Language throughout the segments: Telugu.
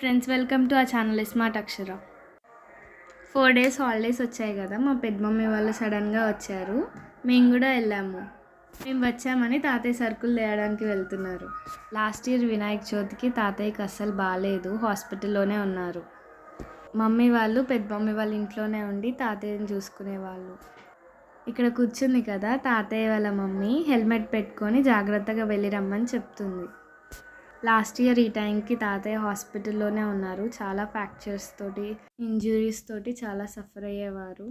ఫ్రెండ్స్ వెల్కమ్ టు ఆ channel smart Akshara four days holidays వచ్చాయి కదా మా పెద్ద మమ్మీ వాళ్ళు సడన్గా వచ్చారు. మేము కూడా వెళ్ళాము. మేము వచ్చామని తాతయ్య సరుకులు తేయడానికి వెళ్తున్నారు. లాస్ట్ ఇయర్ వినాయక చవితికి తాతయ్యకి అస్సలు బాగాలేదు హాస్పిటల్లోనే ఉన్నారు. మమ్మీ వాళ్ళు పెద్ద మమ్మీ వాళ్ళ ఇంట్లోనే ఉండి తాతయ్యని చూసుకునేవాళ్ళు ఇక్కడ కూర్చుంది కదా తాతయ్య వాళ్ళ మమ్మీ హెల్మెట్ పెట్టుకొని జాగ్రత్తగా వెళ్ళి రమ్మని చెప్తుంది. లాస్ట్ ఇయర్ ఈ టైంకి తాతయ్య హాస్పిటల్లోనే ఉన్నారు. చాలా ఫ్రాక్చర్స్ తోటి ఇంజురీస్ తోటి చాలా సఫర్ అయ్యేవారు.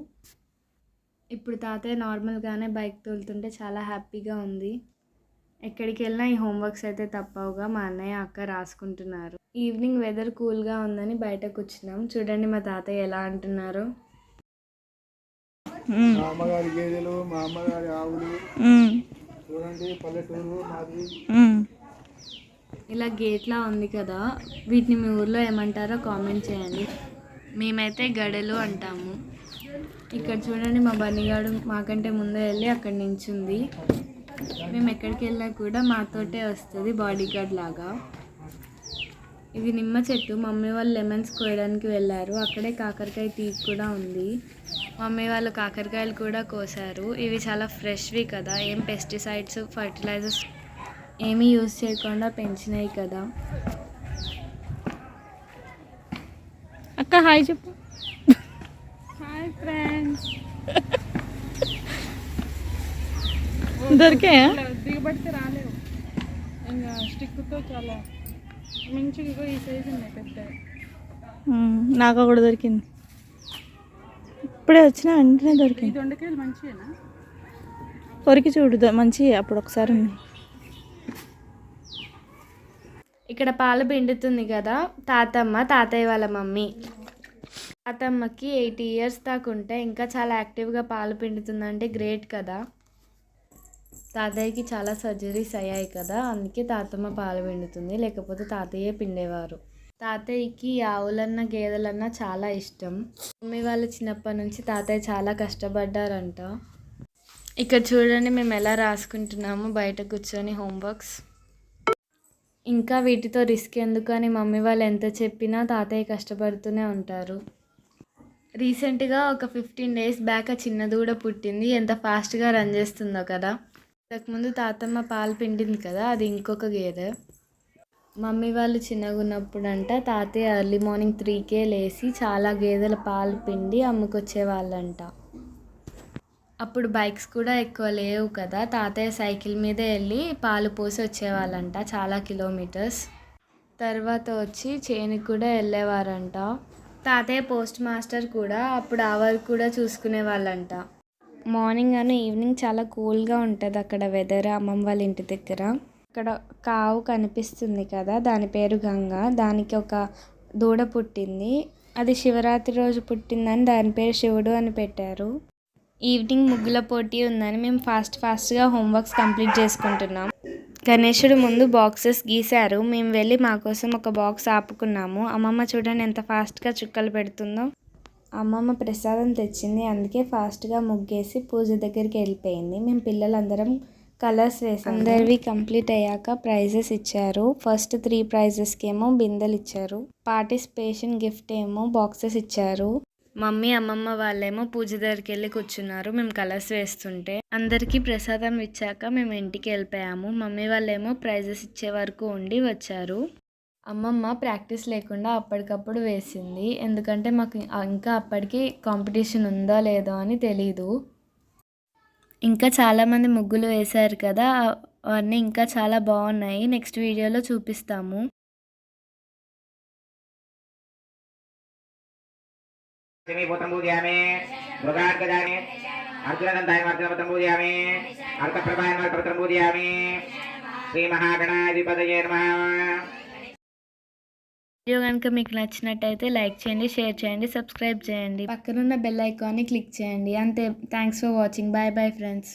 ఇప్పుడు తాతయ్య నార్మల్గానే బైక్ తోలుతుంటే చాలా హ్యాపీగా ఉంది. ఎక్కడికి వెళ్ళినా ఈ హోంవర్క్స్ అయితే తప్పవుగా మా అన్నయ్య అక్క రాసుకుంటున్నారు. ఈవినింగ్ వెదర్ కూల్గా ఉందని బయట కూర్చున్నాం చూడండి మా తాతయ్య ఎలా అంటున్నారు. మా అమ్మగారి గేదెలు మా అమ్మగారి ఆవులు. చూడండి పల్లెటూరు మాది. ఇలా గేట్లా ఉంది కదా వీటిని మీ ఊర్లో ఏమంటారో కామెంట్ చేయండి. మేమైతే గడలు అంటాము. ఇక్కడ చూడండి మా బన్నిగాడు మాకంటే ముందే వెళ్ళి అక్కడ నించుంది. మేము ఎక్కడికి వెళ్ళినా కూడా మాతోటే వస్తుంది బాడీ గార్డ్ లాగా. ఇది నిమ్మ చెట్టు. మమ్మీ వాళ్ళు లెమన్స్ కోయడానికి వెళ్ళారు. అక్కడే కాకరకాయ తీగ కూడా ఉంది. మమ్మీ వాళ్ళు కాకరకాయలు కూడా కోసారు. ఇవి చాలా ఫ్రెష్వి కదా. ఏం పెస్టిసైడ్స్ ఫర్టిలైజర్స్ ఏమీ యూజ్ చేయకుండా పెంచినాయి కదా. అక్క హాయ్ చెప్పు. Hi friends. దొరికాయా? దిగబడితే రాలేవు ఇంకా స్టిక్తో చాలా మంచిగా ఇగో ఈ సైజు ఉన్నాయి పెద్ద నాకు కూడా దొరికింది. ఇప్పుడే వచ్చిన వెంటనే దొరికింది. దొండకాయలు మంచివేనా కొరికి చూడు ద- మంచి అప్పుడు ఒకసారి ఉన్నాయి ఇక్కడ పాలు పిండుతుంది కదా తాతమ్మ తాతయ్య వాళ్ళ మమ్మీ. తాతమ్మకి ఎయిటీ ఇయర్స్ దాకా ఉంటే ఇంకా చాలా యాక్టివ్గా పాలు పిండుతుందంటే గ్రేట్ కదా. తాతయ్యకి చాలా సర్జరీస్ అయ్యాయి కదా అందుకే తాతమ్మ పాలు పిండుతుంది లేకపోతే తాతయ్యే పిండేవారు. తాతయ్యకి ఆవులన్న గేదెలన్నా చాలా ఇష్టం. మమ్మీ వాళ్ళు చిన్నప్పటి నుంచి తాతయ్య చాలా కష్టపడ్డారంట. ఇక్కడ చూడండి మేము ఎలా రాసుకుంటున్నాము బయట కూర్చొని హోంవర్క్స్. ఇంకా వీటితో రిస్క్ ఎందుకు అని మమ్మీ వాళ్ళు ఎంత చెప్పినా తాతయ్య కష్టపడుతూనే ఉంటారు. రీసెంట్గా ఒక ఫిఫ్టీన్ డేస్ బ్యాక్ ఆ చిన్న దూడ పుట్టింది. ఎంత ఫాస్ట్గా రన్ చేస్తుందో కదా. ఇంతకుముందు తాతమ్మ పాలు పిండింది కదా అది ఇంకొక గేదె. మమ్మీ వాళ్ళు చిన్నగా ఉన్నప్పుడంట తాతయ్య ఎర్లీ మార్నింగ్ త్రీకే లేచి చాలా గేదెల పాలు పిండి అమ్ముకొచ్చే వాళ్ళంట అప్పుడు బైక్స్ కూడా ఎక్కువ లేవు కదా. తాతయ్య సైకిల్ మీదే వెళ్ళి పాలు పోసి వచ్చేవాళ్ళంట చాలా కిలోమీటర్స్. తర్వాత వచ్చి చేనికి కూడా వెళ్ళేవారంట. తాతయ్య పోస్ట్ మాస్టర్ కూడా అప్పుడు అవర్ కూడా చూసుకునే వాళ్ళంట మార్నింగ్ అను ఈవినింగ్ చాలా కూల్గా ఉంటుంది అక్కడ వెదర్ అమ్మమ్మ వాళ్ళ ఇంటి దగ్గర. అక్కడ కావు కనిపిస్తుంది కదా దాని పేరు గంగ. దానికి ఒక దూడ పుట్టింది. అది శివరాత్రి రోజు పుట్టిందని దాని పేరు శివుడు అని పెట్టారు. ఈవినింగ్ ముగ్గుల పోటీ ఉందని మేము ఫాస్ట్ ఫాస్ట్గా హోంవర్క్స్ కంప్లీట్ చేసుకుంటున్నాం. గణేశుడు ముందు బాక్సెస్ గీశారు. మేము వెళ్ళి మా కోసం ఒక బాక్స్ ఆపుకున్నాము. అమ్మమ్మ చూడండి ఎంత ఫాస్ట్గా చుక్కలు పెడుతుందో. అమ్మమ్మ ప్రసాదం తెచ్చింది. అందుకే ఫాస్ట్గా ముగ్గేసి పూజ దగ్గరికి వెళ్ళిపోయింది. మేము పిల్లలందరం కలర్స్ వేసాం. అందరివి కంప్లీట్ అయ్యాక ప్రైజెస్ ఇచ్చారు. ఫస్ట్ త్రీ ప్రైజెస్కి ఏమో బిందెలు ఇచ్చారు. పార్టిసిపేషన్ గిఫ్ట్ ఏమో బాక్సెస్ ఇచ్చారు. మమ్మీ అమ్మమ్మ వాళ్ళేమో పూజ దగ్గరికి వెళ్ళి కూర్చున్నారు. మేము కలర్స్ వేస్తుంటే అందరికీ ప్రసాదం ఇచ్చాక మేము ఇంటికి వెళ్ళిపోయాము. మమ్మీ వాళ్ళేమో ప్రైజెస్ ఇచ్చే వరకు ఉండి వచ్చారు. అమ్మమ్మ ప్రాక్టీస్ లేకుండా అప్పటికప్పుడు వేసింది. ఎందుకంటే మాకు ఇంకా అప్పటికి కాంపిటీషన్ ఉందో లేదో అని తెలీదు. ఇంకా చాలామంది ముగ్గులు వేశారు కదా అవన్నీ ఇంకా చాలా బాగున్నాయి. నెక్స్ట్ వీడియోలో చూపిస్తాము. మృగార్గజామి అర్జునదంతాయ అర్జునపత్రం పూజయామి అర్కప్రభాయ అర్కపత్రం పూజయామి శ్రీ మహాగణాధిపతయే నమః. వీడియో కనుక మీకు నచ్చినట్టయితే లైక్ చేయండి షేర్ చేయండి సబ్స్క్రైబ్ చేయండి. పక్కనున్న బెల్ ఐకాన్ని క్లిక్ చేయండి. అంతే. Thanks for watching. Bye bye friends.